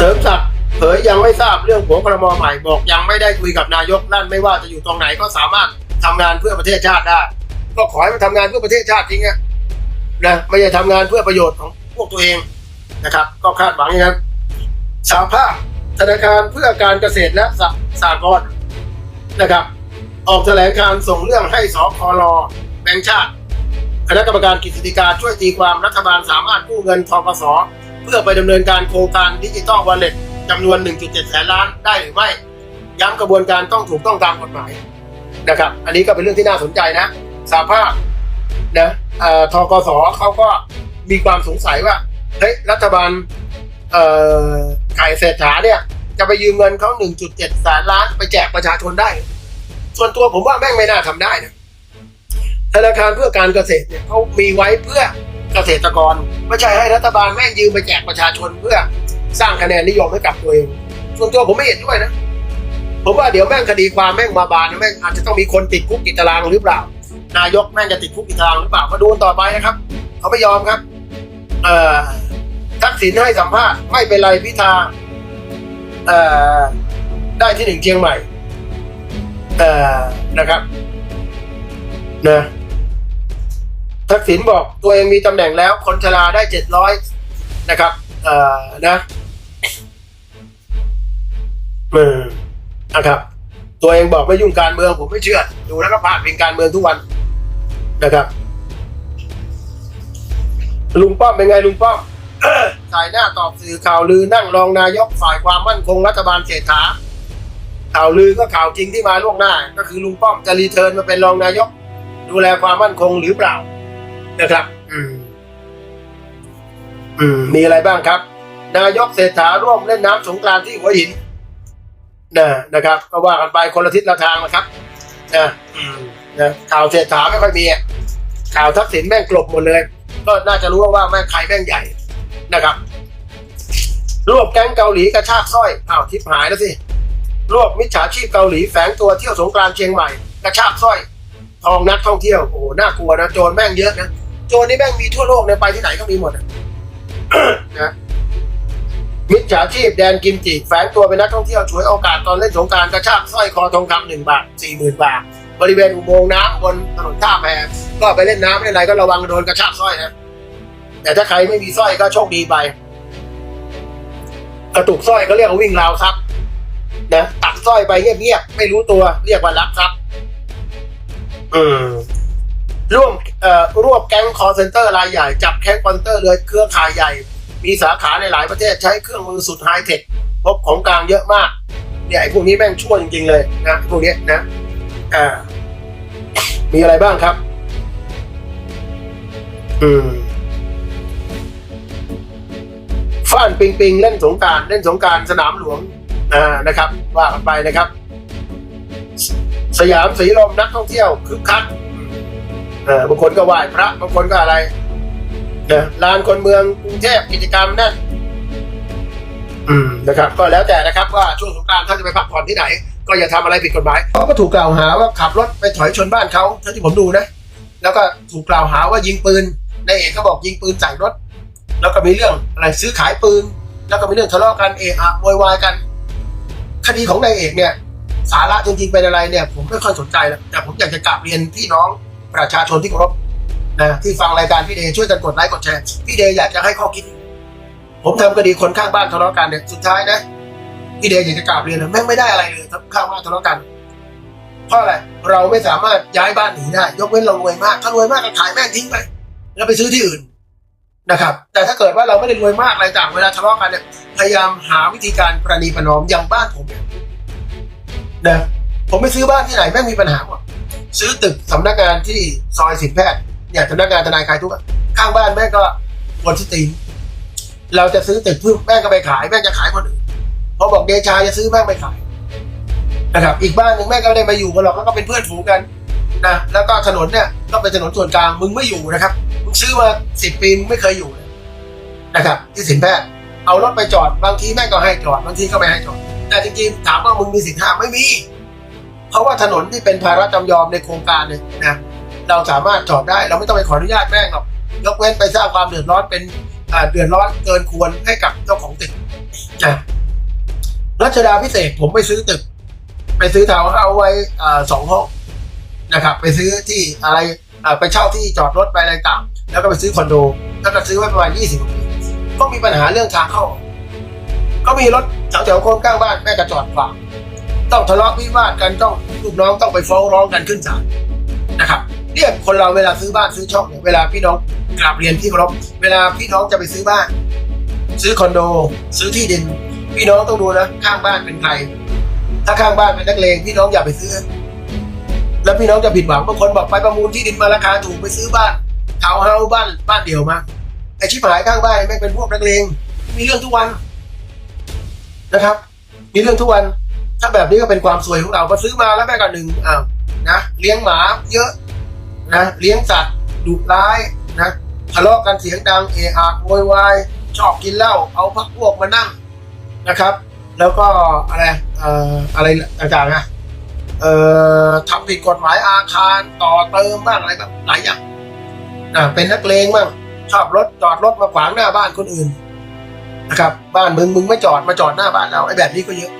เสริมศักดิ์เผยยังไม่ทราบเรื่องหัวครมใหม่บอกยังไม่ได้คุยกับนายกนั่นไม่ว่าจะอยู่ตรงไหนก็สามารถทำงานเพื่อประเทศชาติได้ ก็ขอให้มันทำงานเพื่อประเทศชาติจริงอะนะไม่ใช่ทำงานเพื่อประโยชน์ของพวกตัวเองนะครับ ก็คาดหวังอย่างนั้นสาภาพธนาคารเพื่อการเกษตรและสหกรณ์นะครับ ออกแถลงการส่งเรื่องให้สครแบงค์ชาติ คณะกรรมการกฤษฎีกาช่วยตีความรัฐบาลสามารถกู้เงินทกส พื่อไปดำเนินการโครงการดิจิตอลวอลเล็ตจำนวน 1.7 แสนล้านได้หรือไม่ ย้ำกระบวนการต้องถูกต้องตามกฎหมายนะครับ อันนี้ก็เป็นเรื่องที่น่าสนใจนะสาภาพนะทกสเขาก็มีความสงสัยว่าเฮ้ยรัฐบาลไข่เศรษฐาเนี่ย จะไปยืมเงินเขา 1.7 แสนล้านไปแจกประชาชนได้ ส่วนตัวผมว่าแม่งไม่น่าทำได้นะธนาคารเพื่อการเกษตรเนี่ยเขามีไว้เพื่อ เกษตรกร ไม่ใช่ให้รัฐบาลแม่งยืมไปแจกประชาชนเพื่อสร้างคะแนนนิยมให้กับตัวเอง ส่วนตัวผมไม่เห็นด้วยนะ ผมว่าเดี๋ยวแม่งคดีความแม่งมาบานนะแม่งอาจจะต้องมีคนติดคุกติดตารางหรือเปล่า นายกแม่งจะติดคุกติดตารางหรือเปล่าก็ดูต่อไปนะครับ เขาไม่ยอมครับ เอ่อทักษิณให้สัมภาษณ์ไม่เป็นไรพิธาเอ่อได้ที่หนึ่งเชียงใหม่เอ่อนะครับนะ ทักษิณบอกตัวเองมีตำแหน่งแล้ว คนชราได้เจ็ดร้อยนะครับเอ่อนะเออนะครับ ตัวเองบอกไม่ยุ่งการเมืองผมไม่เชื่อดูแล้วก็พาดพิงการเมืองทุกวันนะครับ ลุงป้อมเป็นไงลุงป้อมสายหน้าตอบสื่อข่าวลือนั่งรองนายกฝ่ายความมั่นคงรัฐบาลเศรษฐาข่าวลือก็ข่าวจริงที่มาล่วงหน้า ก็คือลุงป้อมจะรีเทิร์นมาเป็นรองนายก ดูแลความมั่นคงหรือเปล่า นะครับ อืม อืม มีอะไรบ้างครับ นายกเศรษฐาร่วมเล่นน้ำสงกรานต์ที่หัวหินนะนะครับ ก็ว่ากันไปคนละทิศละทางนะครับนะอืมนะข่าวเศรษฐาไม่ค่อยมีอะข่าวทักษิณแม่งกลบหมดเลย ก็น่าจะรู้ว่าแม่งใครแม่งใหญ่นะครับ รวบแก๊งเกาหลีกระชากสร้อยอ้าวทิพหายแล้วสิรวบมิจฉาชีพเกาหลีแฝงตัวเที่ยวสงกรานต์เชียงใหม่ กระชากสร้อย ทองนักท่องเที่ยวโอ้โหน่ากลัวนะโจรแม่งเยอะนะ โจรนี่แม่งมีทั่วโลกเนี่ยไปที่ไหนก็มีหมดะนะมิจฉาชีพแดนกิมจิแฝงตัวเป็นนักท่องเที่ยวฉวยโอกาสตอนเล่นสงการกระชากสร้อยคอทองคำหนึ่งบาทสี่หมื่นบาท บริเวณอุโมงค์น้ำบนถนนท่าแพก็ไปเล่นน้ำเล่นอะไรก็ระวังโดนกระชากสร้อยนะแต่ถ้าใครไม่มีสร้อยก็โชคดีไป กระตุกสร้อยก็เรียกว่าวิ่งราวทรัพย์นะตัดสร้อยไปเงียบๆไม่รู้ตัวเรียกว่าลักทรัพย์อืม ร่วมเอ่อรวบแก๊งคอร์เซนเตอร์รายใหญ่ จับแก๊งคอนเตอร์เลยเครือข่ายใหญ่ มีสาขาในหลายประเทศใช้เครื่องมือสุดไฮเทคพบของกลางเยอะมากเนี่ยไอ้พวกนี้แม่งชั่วจริงๆเลยนะพวกนี้นะอ่ามีอะไรบ้างครับ อืมฟ้านปิงปิงเล่นสงการเล่นสงการสนามหลวงอ่านะครับ ว่ากันไปนะครับ สยามสีลมนักท่องเที่ยวคึกคัก เออบางคนก็ไหว้พระบางคนก็อะไรนะลานคนเมืองกรุงเทพกิจกรรมนั่นอืมนะครับ ก็แล้วแต่นะครับว่าช่วงสงกรานต์ท่านจะไปพักผ่อนที่ไหน ก็อย่าทำอะไรผิดกฎหมายเขาก็ถูกกล่าวหาว่าขับรถไปถอยชนบ้านเขาเท่าที่ผมดูนะ แล้วก็ถูกกล่าวหาว่ายิงปืนนายเอกก็บอกยิงปืนใส่รถ แล้วก็มีเรื่องอะไรซื้อขายปืน แล้วก็มีเรื่องทะเลาะกันเอะอะโวยวายกัน คดีของนายเอกเนี่ย สาระจริงๆเป็นอะไรเนี่ย ผมไม่ค่อยสนใจแล้วแต่ผมอยากจะกราบเรียนพี่น้อง ประชาชนที่เคารพนะที่ฟังรายการพี่เดย์ช่วยกันกดไลค์กดแชร์พี่เดย์อยากจะให้ข้อคิด ผมทำคดีคนข้างบ้านทะเลาะกันเนี่ยสุดท้ายนะพี่เดย์อยากจะกราบเรียนนะแม่งไม่ได้อะไรเลยทั้งข้างบ้านทะเลาะกันเพราะอะไรเราไม่สามารถย้ายบ้านหนีได้ ยกเว้นเรารวยมากถ้ารวยมากก็ขายแม่งทิ้งไปแล้วไปซื้อที่อื่นนะครับ แต่ถ้าเกิดว่าเราไม่ได้รวยมากอะไรต่างเวลาทะเลาะกันเนี่ยพยายามหาวิธีการประนีประนอมอย่างบ้านผมเนี่ยนะผมไปซื้อบ้านที่ไหนแม่งมีปัญหาหมด ซื้อตึกสำนักงานที่ซอยสินแพทย์เนี่ยสำนักงานทนายคลายทุกข์ข้างบ้านแม่ก็วนที่ตีนเราจะซื้อตึกเพิ่มแม่ก็ไปขายแม่จะขายคนอื่นพอบอกเดชาจะซื้อแม่ไปขายนะครับอีกบ้านหนึ่งแม่ก็ได้มาอยู่กันหรอกก็เป็นเพื่อนฝูงกันนะแล้วก็ถนนเนี่ยก็เป็นถนนส่วนกลางมึงไม่อยู่นะครับมึงซื้อมาสิบปีมึงไม่เคยอยู่นะครับ ที่สินแพทย์เอารถไปจอดบางทีแม่ก็ให้จอดบางทีก็ไม่ให้จอด แต่จริงๆถามว่ามึงมีสิทธิ์ห้ามไม่มี เพราะว่าถนนที่เป็นภาระจำยอมในโครงการเนี่ยนะเราสามารถจอดได้เราไม่ต้องไปขออนุญาตแม่งหรอกยกเว้นไปสร้างความเดือดร้อนเป็นเดือดร้อนเกินควรให้กับเจ้าของตึกนะรัชดาพิเศษผมไปซื้อตึก ไปซื้อทาวน์เฮาไว้อสองห้องนะครับ ไปซื้อที่อะไรไปเช่าที่จอดรถไปอะไรต่างแล้วก็ไปซื้อคอนโด แล้วก็ซื้อไว้ประมาณยี่สิบปีก็มีปัญหาเรื่องทางเข้า ก็มีรถแถวๆคนข้างบ้านแม่กระจอดขวาง ต้องทะเลาะวิวาทกันต้องลูกน้องต้องไปฟ้องร้องกันขึ้นศาลนะครับเนี่ยคนเราเวลาซื้อบ้านซื้อช่องเนี่ยเวลาพี่น้องกราบเรียนที่เคารพเวลาพี่น้องจะไปซื้อบ้าน ซื้อคอนโด ซื้อที่ดิน พี่น้องต้องดูนะข้างบ้านเป็นใครถ้าข้างบ้านเป็นนักเลงพี่น้องอย่าไปซื้อ แล้วพี่น้องจะผิดหวังบางคนบอกไปประมูลที่ดินมาราคาถูกไปซื้อบ้านทาวน์เฮาส์บ้านบ้านเดี่ยวมาไอชิบหายข้างบ้านไม่งเป็นพวกนักเลงมีเรื่องทุกวันนะครับ มีเรื่องทุกวัน ถ้าแบบนี้ก็เป็นความสวยของเราพอซื้อมาแล้วแม่ก็หนึ่งอ้าวนะเลี้ยงหมาเยอะนะเลี้ยงสัตว์ดุร้ายนะทะเลาะกันเสียงดังเอะอะโวยวายชอบกินเหล้าเอาพักพวกมานั่งนะครับ แล้วก็อะไรเอ่ออะไรต่างๆนะเอ่อทำผิดกฎหมายอาคารต่อเติมบ้างอะไรแบบหลายอย่างนะเป็นนักเลงบ้างชอบรถจอดรถมาขวางหน้าบ้านคนอื่นนะครับ บ้านมึงมึงไม่จอดมาจอดหน้าบ้านเราไอ้แบบนี้ก็เยอะ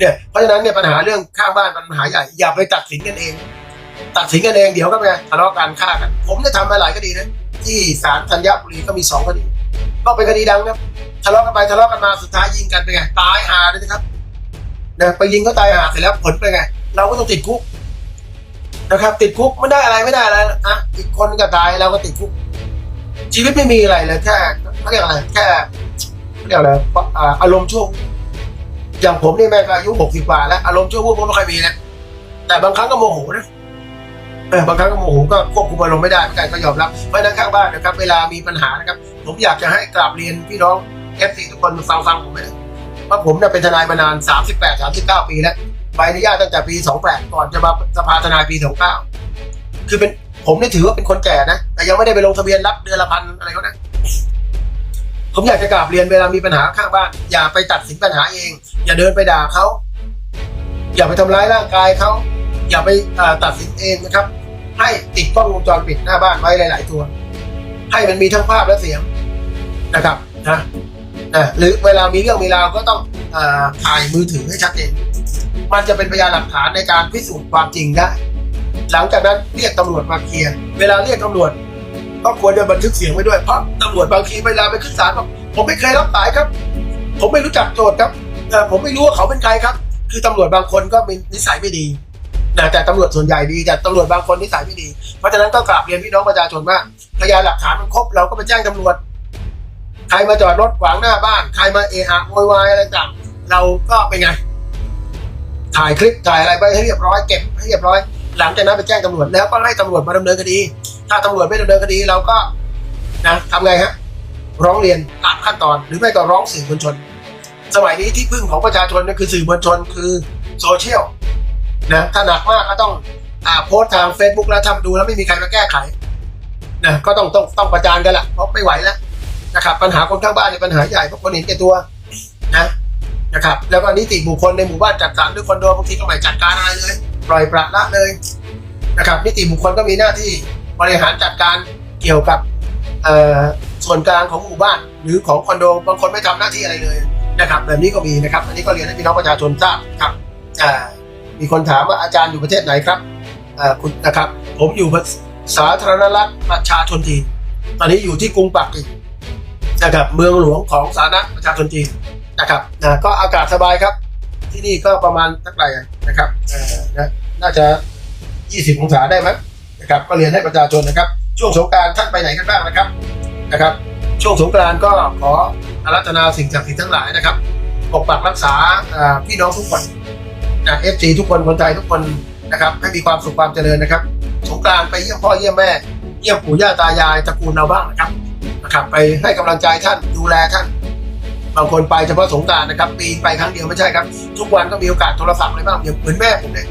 เนี่ยเพราะฉะนั้นเนี่ยปัญหาเรื่องข้างบ้านปัญหาใหญ่อย่าไปตัดสินกันเอง ตัดสินกันเองเดี๋ยวก็ไปทะเลาะกันฆ่ากัน ผมได้ทำมาหลายคดีนะที่ศาลธัญบุรีก็มีสองคดีก็เป็นคดีดังครับทะเลาะกันไปทะเลาะกันมาสุดท้ายยิงกันไปไงตายหาเลยนะครับนะไปยิงเขาตายหาเสร็จแล้วผลเป็นไง เราก็ต้องติดคุกนะครับ ติดคุกไม่ได้อะไรไม่ได้อะไรนะอีกคนก็ตายเราก็ติดคุก ชีวิตไม่มีอะไรเลยแค่เขาเรียกอะไรแค่เขาเรียกอะไรอาอารมณ์ชั่ว อย่างผมนี่แม่ก็อายุหกสิบกว่าแล้วอารมณ์ชั่ววูบก็ไม่ค่อยมีนะแต่บางครั้งก็โมโหนะเออบางครั้งก็โมโหก็ควบคุมอารมณ์ไม่ได้เหมือนกันก็ยอมรับเพราะนั้นข้างบ้านนะครับ เวลามีปัญหานะครับ ผมอยากจะให้กราบเรียนพี่น้องเอฟซีทุกคนฟังฟังผมนะว่าผมเนี่ยเป็นทนายมานานสามสิบแปดสามสิบเก้าปีแล้วใบอนุญาตตั้งแต่ปีสองแปดก่อนจะมาสภาทนายปีสองเก้าคือเป็นผมนี่ถือว่าเป็นคนแก่นะ แต่ยังไม่ได้ไปลงทะเบียนรับเดือนละพันอะไรเขานะ ผมอยากจะกราบเรียนเวลามีปัญหาข้างบ้าน อย่าไปตัดสินปัญหาเอง อย่าเดินไปด่าเขาอย่าไปทำร้ายร่างกายเขาอย่าไปตัดสินเองนะครับ ให้ติดกล้องวงจรปิดหน้าบ้านไว้หลาย ๆ ตัว ให้มันมีทั้งภาพและเสียงนะครับนะนะหรือเวลามีเรื่องมีราวก็ต้องอถ่ายมือถือให้ชัดเจนมันจะเป็นพยานหลักฐานในการพิสูจน์ความจริงได้ หลังจากนั้นเรียกตำรวจมาเคลียร์ เวลาเรียกตำรวจ ก็ควรจะบันทึกเสียงไว้ด้วยเพราะตำรวจบางทีเวลาไปขึ้นศาลบอกผมไม่เคยรับสายครับ ผมไม่รู้จักโจทย์ครับเอ่ผมไม่รู้ว่าเขาเป็นใครครับ คือตำรวจบางคนก็มีนิสัยไม่ดีนะแต่ตำรวจส่วนใหญ่ดีแต่ตำรวจบางคนนิสัยไม่ดี เพราะฉะนั้นก็กราบเรียนพี่น้องประชาชนว่าพยานหลักฐานมันครบเราก็ไปแจ้งตำรวจ ใครมาจอดรถขวางหน้าบ้าน ใครมาเอะอะโวยวายอะไรต่างเราก็เป็นไง ถ่ายคลิปถ่ายอะไรไปให้เรียบร้อยเก็บให้เรียบร้อย หลังจากนั้นไปแจ้งตำรวจแล้วก็ให้ตำรวจมาดำเนินคดี ถ้าตำรวจไม่ดำเนินคดีเราก็นะทำไงฮะร้องเรียนตามขั้นตอนหรือไม่ก็ร้องสื่อมวลชน สมัยนี้ที่พึ่งของประชาชนก็คือสื่อมวลชนคือโซเชียลนะถ้าหนักมากก็ต้องอ่าโพสต์ทาง Facebook แล้วทำดูแล้วไม่มีใครมาแก้ไขนะก็ต้องต้องต้องประจานกันละเพราะไม่ไหวแล้วนะครับปัญหาคนข้างบ้านเนี่ยปัญหาใหญ่เพราะคนเห็นแก่ตัวนะนะครับแล้วก็นิติบุคคลในหมู่บ้านจัดการด้วยคอนโดบางทีก็ไม่จัดการอะไรเลย ปล่อยปละละเลยนะครับนิติบุคคลก็มีหน้าที่ บริหารจัดการเกี่ยวกับส่วนกลางของหมู่บ้าน หรือของคอนโดบางคนไม่ทำหน้าที่อะไรเลยนะครับแบบนี้ก็มีนะครับ อันนี้ก็เรียนให้พี่น้องประชาชนทราบครับมีคนถามว่าอาจารย์อยู่ประเทศไหนครับคุณนะครับ ผมอยู่สาธารณรัฐประชาชนจีนตอนนี้อยู่ที่กรุงปักกิ่งนะครับเมืองหลวงของสาธารณรัฐประชาชนจีนนะครับนะก็อากาศสบายครับ ที่นี่ก็ประมาณสักไหร่นะครับเอ่อนะน่าจะ 20 องศาได้ไหม นะครับก็เรียนให้ประชาชนนะครับ ช่วงสงการท่านไปไหนกันบ้างนะครับนะครับ ช่วงสงกานต์ก็ขออารัธนาสิ่งศักดิ์สิทธิ์ทั้งหลายนะครับปกปักรักษาพี่น้องทุกคนนะเอฟซีทุกคนคนไทยทุกคนนะครับให้มีความสุขความเจริญนะครับสงกานต์ไปเยี่ยมพ่อเยี่ยมแม่ เยี่ยมปู่ย่าตายายตระกูลเราบ้างนะครับนะครับ ไปให้กำลังใจท่านดูแลท่านบางคนไปเฉพาะสงการนะครับปีไปครั้งเดียวไม่ใช่ครับ ทุกวันก็มีโอกาสโทรศัพท์อะไรบ้างอย่างเหมือนแม่ผมเนี่ย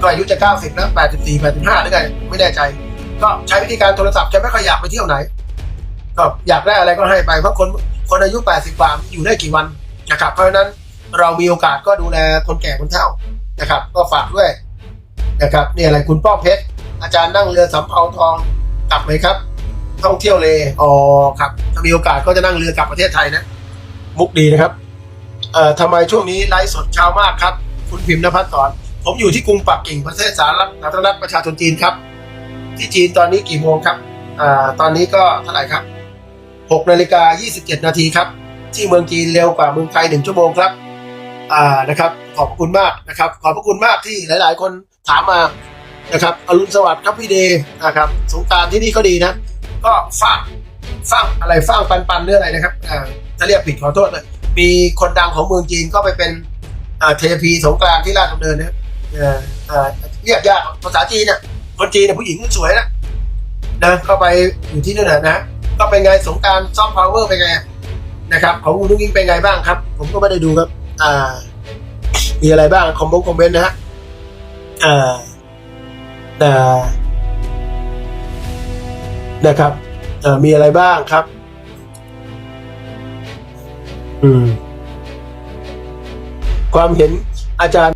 ก็อายุจะ90แล้ว84 85หรือไงไม่แน่ใจ ก็ใช้วิธีการโทรศัพท์แกไม่ค่อยอยากไปเที่ยวไหน ก็อยากได้อะไรก็ให้ไปเพราะคนคนอายุ 80กว่าอยู่ได้กี่วันนะครับเพราะฉะนั้นเรามีโอกาสก็ดูแลคนแก่คนเฒ่านะครับ ก็ฝากด้วยนะครับนี่อะไรคุณป้อมเพชรอาจารย์นั่งเรือสำเภาทองกลับไหมครับ ท่องเที่ยวเลยอ๋อครับ ถ้ามีโอกาสก็จะนั่งเรือกลับประเทศไทยนะ มุกดีนะครับเอ่อทำไมช่วงนี้ไลฟ์สดเช้ามากครับ คุณพิมพ์นภัสสอน ผมอยู่ที่กรุงปักกิ่งประเทศสาธารณรัฐประชาชนจีนครับ ที่จีนตอนนี้กี่โมงครับอ่าตอนนี้ก็เท่าไหร่ครับ6นาฬิกา27 นาทีครับ ที่เมืองจีนเร็วกว่าเมืองไทยหนึ่งชั่วโมงครับอ่านะครับ ขอบคุณมากนะครับ ขอบพระคุณมากที่หลาย ๆ คนถามมานะครับอรุณสวัสดิ์ครับพี่เดย์นะครับสงกรารที่นี่ก็ดีนะ ก็ฟังฟังอะไรฟังปันปันหรืออะไรนะครับอ่าถ้าเรียกผิดขอโทษเลยมีคนดังของเมืองจีนก็ไปเป็นอ่าเทพีสงกรานที่ราชดำเนินนะ เอ่ออ่าเรียกยากภาษาจีนเนี่ยคนจีนเนี่ยผู้หญิงสวยนะนะก็ไปอยู่ที่นั่นนะนะก็เป็นไงสงกรารซอฟต์พาวเวอร์เป็นไงนะครับของคุณนุ้งยิงเป็นไงบ้างครับ ผมก็ไม่ได้ดูครับ อ่า มีอะไรบ้างคอมเมนต์คอมเมนต์นะฮะอ่าอ่านะครับเอ่อมีอะไรบ้างครับ อืม ความเห็นอาจารย์